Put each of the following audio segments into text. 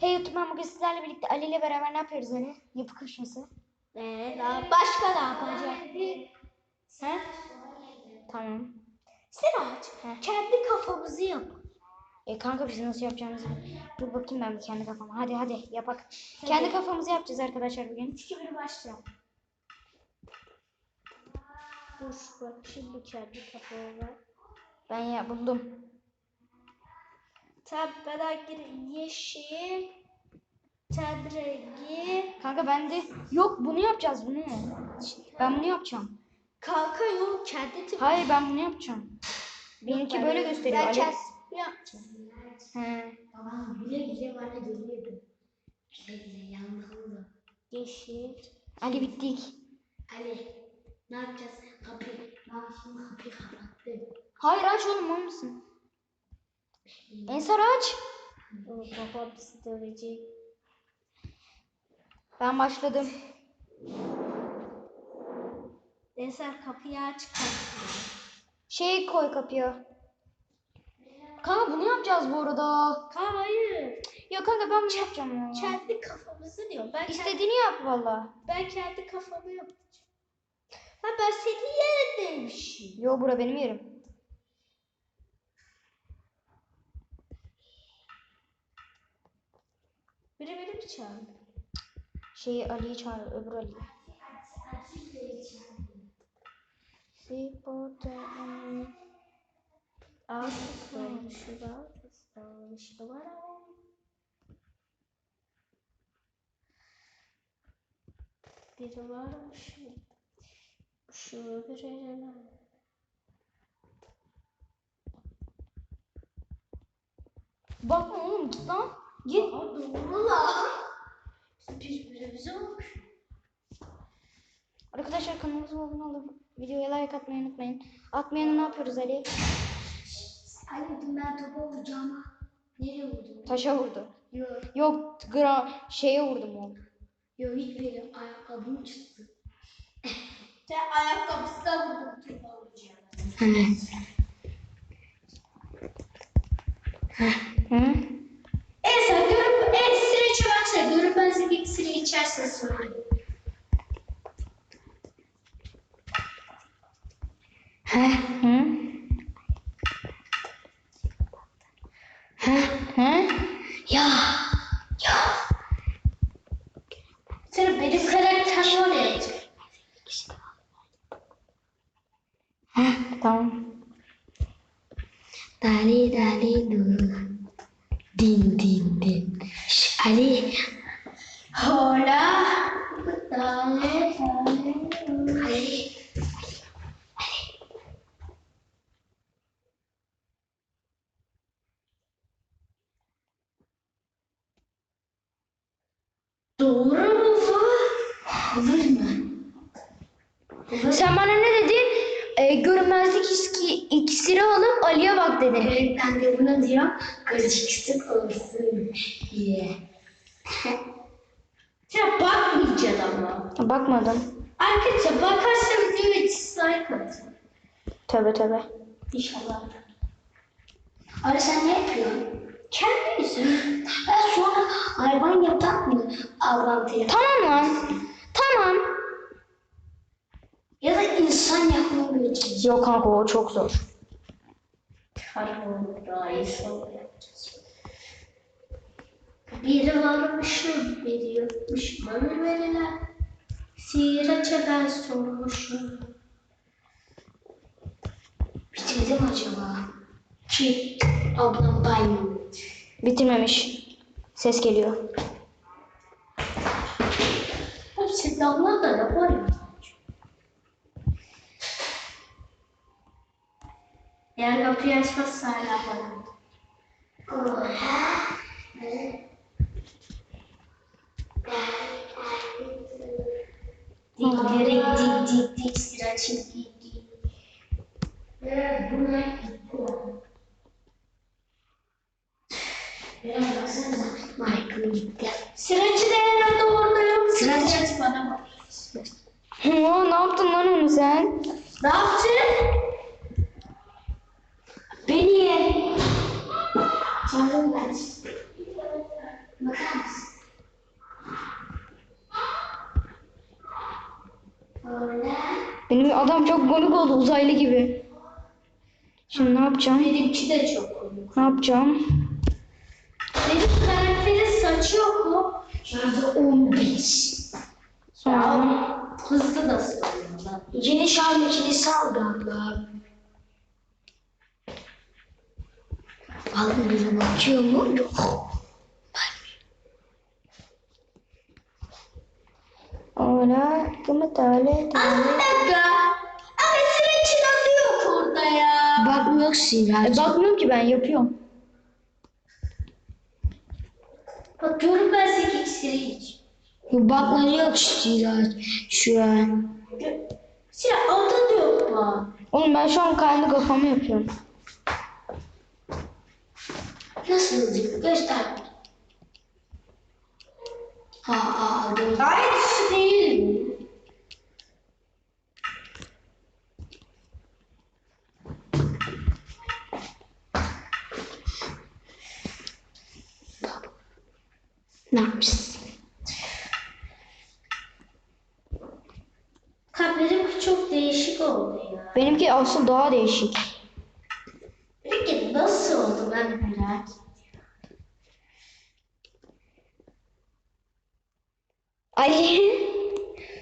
Hey YouTube ben bugün sizlerle birlikte Ali ile beraber ne yapıyoruz Ali? Yapı koşması. Ee, başka ne yapacak? He? Tamam. Sen aç. Heh. Kendi kafamızı yap. E kanka biz nasıl yapacağımızı dur bakayım ben bir kendi kafama. Hadi hadi yapak. Kendi kafamızı yapacağız arkadaşlar bugün. 3 2 1 başla. Dur bak şimdi kendi kafama. Ben ya buldum. Tam ben gir yeşil. Ten rengi. Kanka ben de yok bunu yapacağız bunu. Ben bunu yapacağım. Kanka yok kendi tipi. Hayır ben bunu yapacağım. Benimki böyle gösteriyor Ben kendim yapacağım. He. Tamam güle güle bana geliyordu. Güle güle yalnızlığı. Yeşil. Ali bittik. Ali ne yapacağız? Kapı. Bak şimdi kapıyı kapattı. Hayır aç oğlum mal mısın? Ensar aç. O kafam sıkıcı. Ben başladım. Eser kapıyı aç. Şey koy kapıya. Kanka bunu yapacağız bu arada. Kanka hayır. Ya kanka ben bunu yapacağım ya. Kendi kafamızı diyorum. Ben kendi, İstediğini yap valla. ben kendi kafamı yapacağım. Ha ben senin yerindeymişim. Yo bura benim yerim. Biri beni mi çağırdı? Şeyi Ali'yi çağır öbür Ali. Altı olmuş. Altı olmuş. Numara. Biri varmış. Şu öbür eline. Bakma oğlum git lan. Git. Aa, doğru lan. Biz birbirimize bak. Arkadaşlar kanalımıza abone olup videoya like atmayı unutmayın. Atmayanı ne yapıyoruz Ali? Ali dün ben topa vuracağım ama nereye vurdum? Taşa vurdu. Yok. Yok gra şeye vurdum oğlum. Yok hiç benim ayakkabım çıktı. Sen ayakkabısına vurdun topa vuracağım. Hı? İlk sıra içersen söyle. He? Hı? He? He? Ya. Ya. Sen benim karakterim var ya. He? Tamam. Dali dali du. Din din din. Şş, Ali. Hola. Dale. Ali. Doğru mu bu? Olur mu? Sen bana ne dedin? Ee, görünmezlik iski, iksiri alıp Ali'ye bak dedin. Evet ben de buna diyorum. Karışıklık olsun diye. Sen bakmayacaksın ama. Bakmadım. Arkadaşlar bakarsa videoya dislike atın. Tövbe tövbe. İnşallah. Abi sen ne yapıyorsun? Kendi yüzün. Ben sonra hayvan yatak mı lan. Tamam. Ya insan yapmayı öğreteceğiz. Yok kanka o çok zor. Hayvan daha iyi sonra yapacağız. Biri varmışım, biri yokmuş. Bana verilen sihiraça ben sormuşum. Bitirdim acaba? Ki ablam bayım. Bitirmemiş. Ses geliyor. Hep senin ablan da ne var ya? Eğer kapıyı açmazsa hala bana. Dikleri dik dik dik sıraçı dik dik. Buna baksanıza Michael gitti. Sıraçı da herhalde orada yok. Sıraçı bana bak. Ne yaptın lan onu sen? Ne yaptın? Beni ye. Canım ben. Bakar mısın? Benim adam çok komik oldu uzaylı gibi. Şimdi ne yapacağım? Benimki de çok komik. Ne yapacağım? Benim karakterin saçı yok mu? Şurada 15. Sonra Hızlı da söylüyorlar. Yeni şarj makinesi aldı abla. Vallahi bize bakıyor mu? Yok. Ola kımı tale tale. dakika. Ama süreç nasıl yok orada ya? Bakmıyor E, bakmıyorum ki ben yapıyorum. Bakıyorum ben 8 Sirac. Bakmadı yok Sirac şu an. Orada da yok mu? Oğlum ben şu an kendi kafamı yapıyorum. Nasıl göster. Ha ha dur. Aynısı değil mi? Ne yapacağız? Kalplerim çok değişik oldu ya. Benimki asıl daha değişik. Peki nasıl oldu ben merak ediyorum. Ali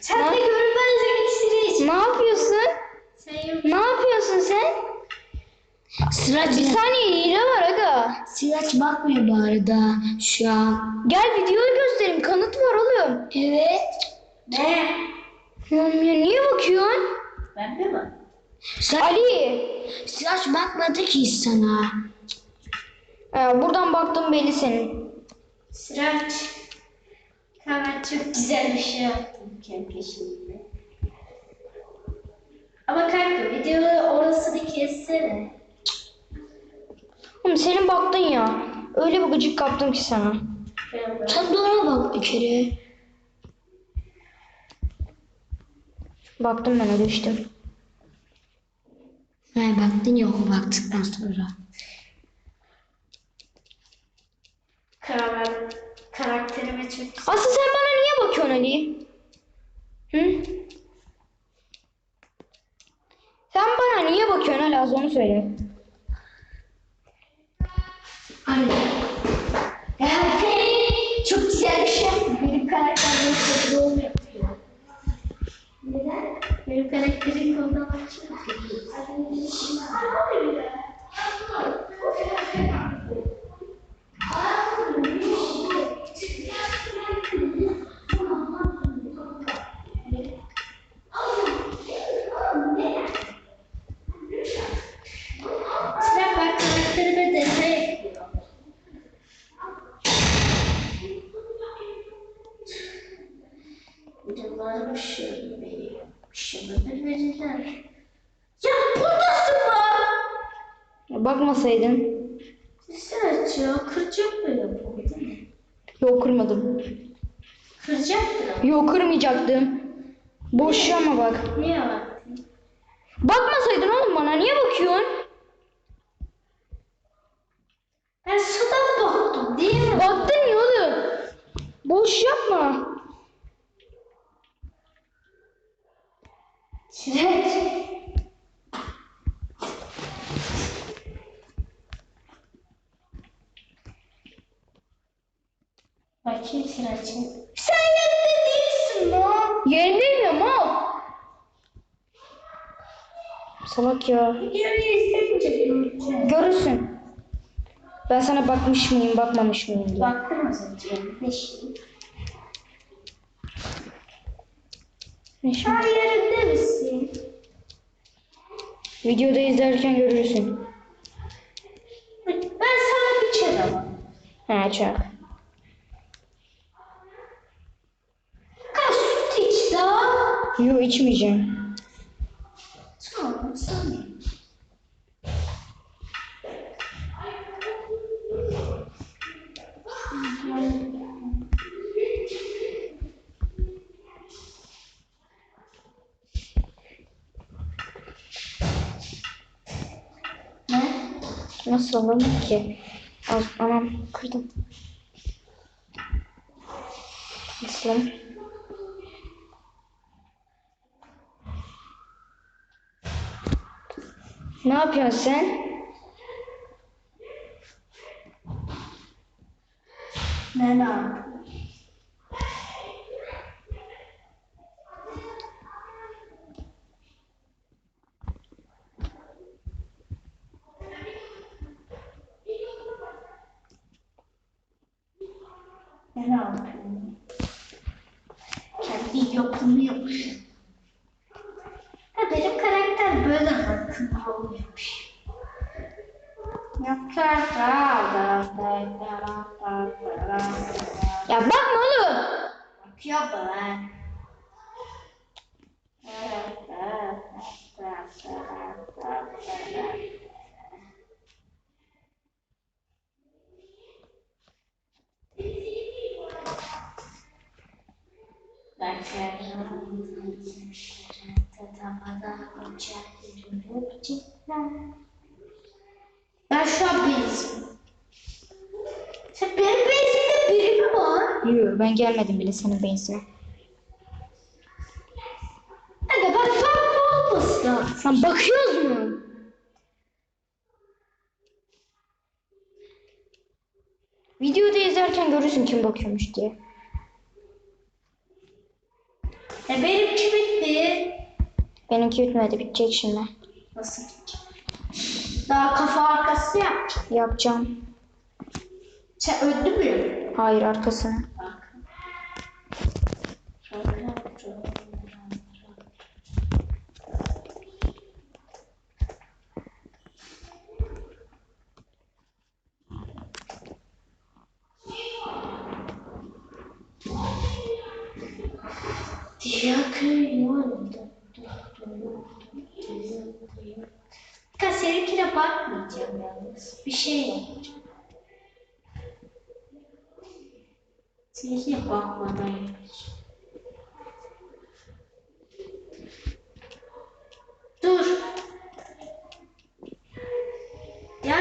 Sen Ne? de görünmezlik iksiri iç. ne yapıyorsun? Sen yok. Ne yapıyorsun sen? Sıraç, Bir saniye hile var aga. Sıraç bakmıyor bu arada şu an. Gel videoyu göstereyim. Kanıt var oğlum. Evet. Ne? Oğlum ya niye bakıyorsun? Ben de mi? Sen, Ali. Sıraç bakmadı ki sana. Ee, buradan baktım belli senin. Sıraç. Hemen çok güzel bir şey yaptım kendi. Ama kanka videoda orasını kessene. Oğlum senin baktın ya. Öyle bir gıcık kaptım ki sana. Ona bak bir kere. Baktım ben öyle işte. He baktın o baktıktan sonra. Karar karakterime çok Aslı sen bana niye bakıyorsun Ali? Hı? Sen bana niye bakıyorsun Ali az onu söyle. Mı? Bakmasaydın. Sen ya kıracak mı yapalım? Yok kırmadım. Kıracaktır ama. Yok kırmayacaktım. Boş ama bak. Niye baktın? Bakmasaydın oğlum bana niye bakıyorsun? Ben sana baktım değil mi? Baktın ya oğlum. Boş yapma. Evet. Bakayım Sıracığım. Sen yerinde değilsin lan. Yerindeyim ama. Salak ya. Görürsün. Ben sana bakmış mıyım, bakmamış mıyım diye. Baktın az önce. Ne şey? Ne şimdi? Yerinde misin? Videoda izlerken görürsün. Ben sana bir bak. Ha çak. Kaç süt iç daha. Yo içmeyeceğim. Tamam sana. Olur ki? Az, anam kırdım. Açtım. Ne yapıyorsun sen? Ne? Ne yapıyorsun? Kendi yapımı yapıyor. Ha benim karakter böyle akıllı oluyormuş. Ya bakma oğlum. Bakıyor bana. Ben şu an birisim. Sen benim bezimde biri mi var? Yok ben gelmedim bile senin beyzine. Aga bak bak ne olmasın ya. Lan bakıyoruz mu? Videoda izlerken görürsün kim bakıyormuş diye. E benimki bitti. Benimki bitmedi bitecek şimdi. Nasıl? Daha kafa arkası yap. Yapacağım. Sen öldü mü? Hayır arkasını. Bak. Kanka bakmayacağım yalnız. Bir şey yapacağım. Seninkine bakmadan yapacağım. Dur. Ya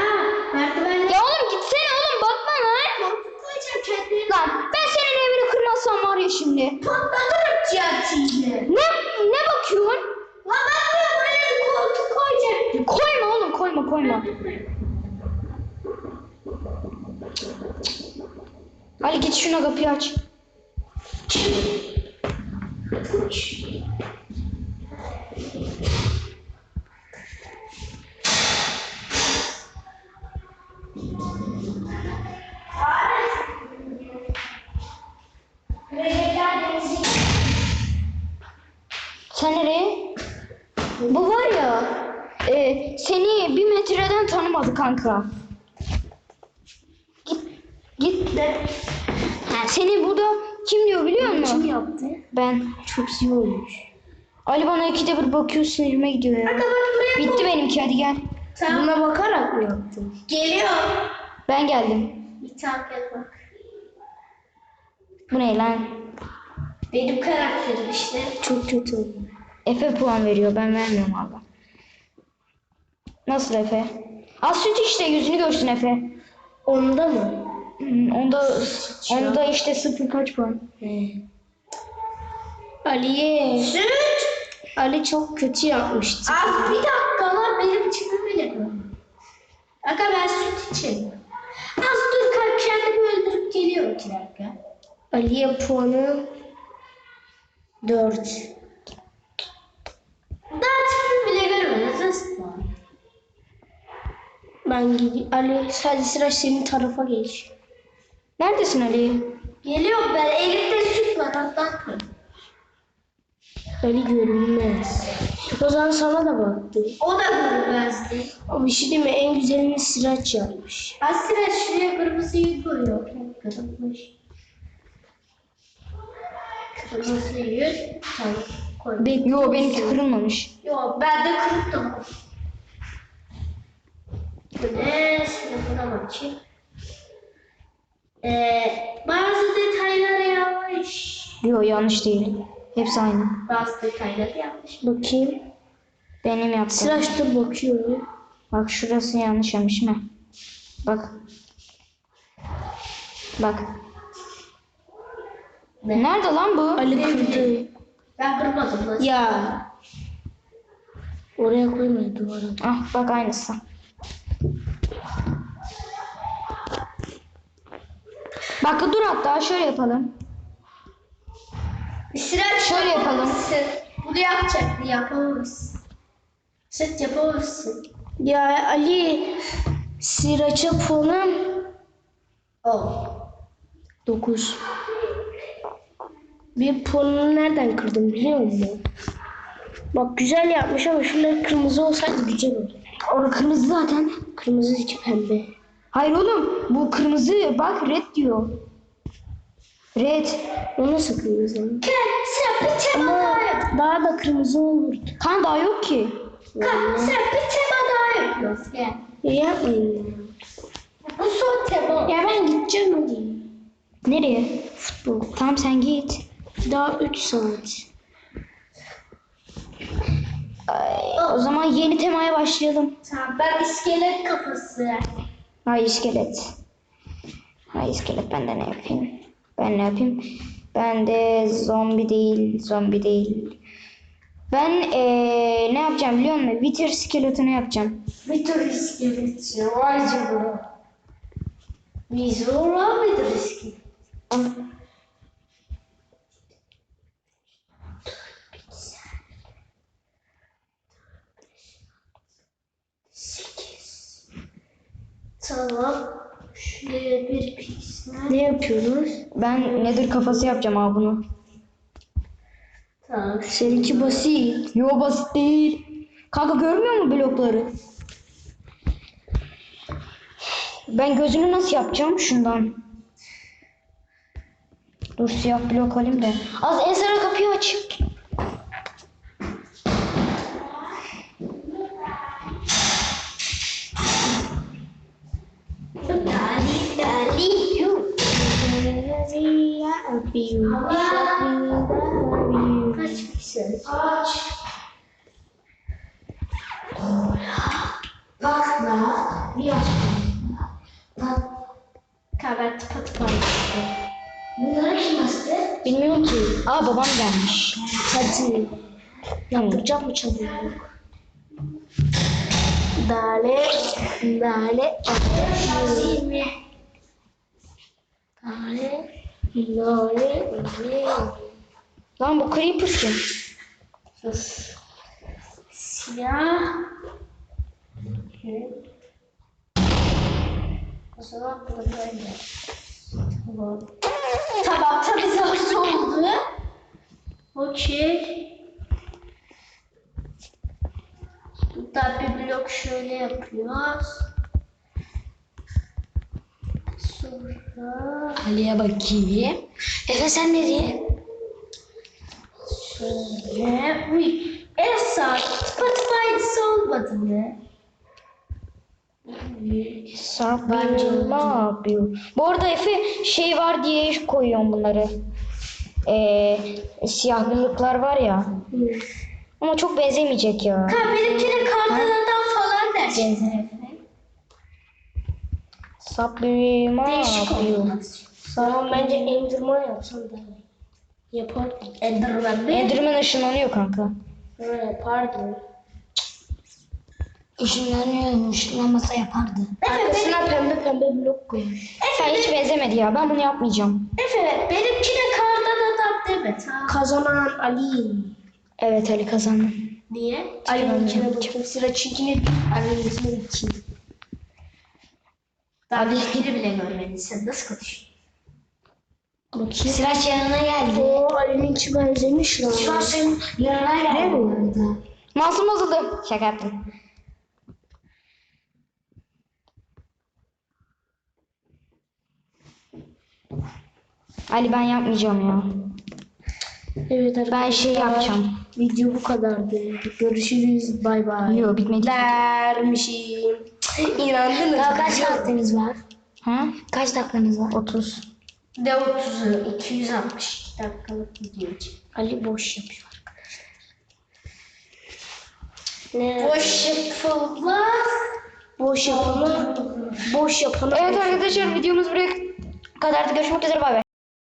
merdivenle Ya oğlum gitsene oğlum bakma lan. Lan ben senin evini kırmazsam var ya şimdi. Patlatırım tiyatıyla. Ne ne bakıyorsun? Lan ben buraya buraya bir koltuk koyacağım. Koyma oğlum koyma koyma. Ali git şuna kapıyı aç. Sen nereye? Bu var ya e, seni bir metreden tanımadı kanka. Git de. Ha, seni burada kim diyor biliyor musun? Kim yaptı? Ben. Çok iyi olmuş. Ali bana ikide bir bakıyor sinirime gidiyor ya. Kanka bak buraya Bitti benimki hadi gel. Sen buna bakarak mı yaptın? Geliyor. Ben geldim. Bir tane gel bak. Bu ne lan? Benim karakterim işte. Çok kötü oldu. Efe puan veriyor ben vermiyorum abla. Nasıl Efe? Az süt işte yüzünü görsün Efe. Onda mı? Hmm, Onda, onda işte sıfır kaç puan? Ali'ye. Süt. Ali çok kötü yapmıştı. Az bir dakika lan benim içime bile. Aga ben süt için. Az dur kalp kendimi öldürüp geliyor iki dakika. Ali'ye puanı 4. Daha tipini bile görmediniz. Nasıl puan? Ben gidiyorum. Ali sadece sıra senin tarafa geç. Neredesin Ali? Geliyorum ben. Elimde süt var. Hatta Ali görünmez. O zaman sana da baktı. O da görünmezdi. Ama bir şey değil mi? En güzelini Sıraç yapmış. Ha Sıraç şuraya kırmızıyı koyuyor. Kırılmış. Kırmızıyı tamam, koy. Be Yo benimki kırılmamış. Yok ben de kırıktım. Böyle sınıfına bakayım. Ee, bazı detaylar yanlış. Yo yanlış değil. Hepsi aynı. Bazı detayları yanlış. Bakayım. Benim yaptığım. Sıraçta bakıyorum. Bak şurası yanlış yapmış mı? Bak. Bak. Nerede lan bu? Ali kırdı. Ben kırmadım. Ya. Oraya koymayın duvara. Ah bak aynısı. Bak dur hatta şöyle yapalım. Sıra Şöyle yapalım. Bunu yapacaktı yapamamışsın. Sırt yapamamışsın. Ya Ali Siraç'a puanım Oh. 9. Bir puanını nereden kırdım biliyor musun? Bak güzel yapmış ama şunlar kırmızı olsaydı güzel olur. O kırmızı zaten. Kırmızı içi pembe. Hayır oğlum bu kırmızı bak red diyor. Red. O nasıl kırmızı? Tema Ama daha yap. daha da kırmızı olurdu. Kan daha yok ki. Tema daha yapıyoruz. Gel. Ya yapmayın ya. Bu son tema. Ya ben gideceğim hadi. Nereye? Futbol. Tamam sen git. Daha 3 saat. O zaman yeni temaya başlayalım. Tamam ben iskelet kafası. Hay iskelet. Hay iskelet ben de ne yapayım? Ben ne yapayım? Ben de zombi değil, zombi değil. Ben eee, ne yapacağım biliyor musun? Wither skeletonu yapacağım. Bir tür iskelet. ya, Vay canına. Biz bir tür iskelet. Tamam. Şuraya bir piksel. Ne yapıyoruz? Ben nedir kafası yapacağım abi bunu. Tamam. Seninki basit. Yo basit değil. Kanka görmüyor musun blokları? Ben gözünü nasıl yapacağım? Şundan. Dur siyah blok alayım da. Az Ezra kapıyı aç. Kaç piksel? Kaç? Bakma. Bir aç. Bak. Kabar tıpa tıpa. Bunları kim bastı? Bilmiyorum ki. Aa babam gelmiş. Hadi. Yaptıracak mı çalıyor? Dale, dale, dale, dale, dale. Lan bu creeper kim? Sus. Siyah. O zaman bunu böyle. Tamam. Tamam tabii zor oldu. Okey. Burada bir blok şöyle yapıyoruz. Sonra Ali'ye bakayım. Efe sen ne diye? şöyle. Uy. Tıpa tıpa aynısı olmadı mı? Sarp ne yapıyor? Bu arada Efe şey var diye koyuyorum bunları. Ee, siyahlılıklar var ya. Ama çok benzemeyecek ya. Ha benimkinin kartlarından falan dersin Efe. Saplı ne Değişik yapıyor? olmaz. Tamam bence endirman yapsam daha iyi. Yapardım. Enderman mi? Enderman ışınlanıyor kanka. Ha, yapardım. Işınlanıyor, ışınlanmasa yapardı. Arkasına pembe pembe blok koymuş. Sen hiç benzemedi ya. Ben bunu yapmayacağım. Efe benimkine kardan adam deme tamam. Kazanan Ali. Evet Ali kazandı. Niye? Ali'ninkine bakayım. Sıra çinkine bir, Ali'ninkine iki. Daha hiçbiri bile görmedin sen nasıl konuşuyorsun? Bakayım. Sıraç yanına geldi. Oo Ali'ninki benzemiş lan. An senin yanına Ne geldi. bu? Masum bozuldu. Şaka yaptım. Ali ben yapmayacağım ya. Evet arkadaşlar. Ben şey yapacağım. Video bu kadardı. Görüşürüz. Bay bay. Yok bitmedi. Dermişim. İnandınız. Daha kaç vaktiniz var? Ha? Kaç dakikanız var? 30. Ne 30'u? 260 dakikalık video için. Ali boş yapıyor Ne? Boş yapılmaz. Boş yapana. Boş yapana. Evet arkadaşlar videomuz buraya kadardı. Görüşmek üzere bay bay.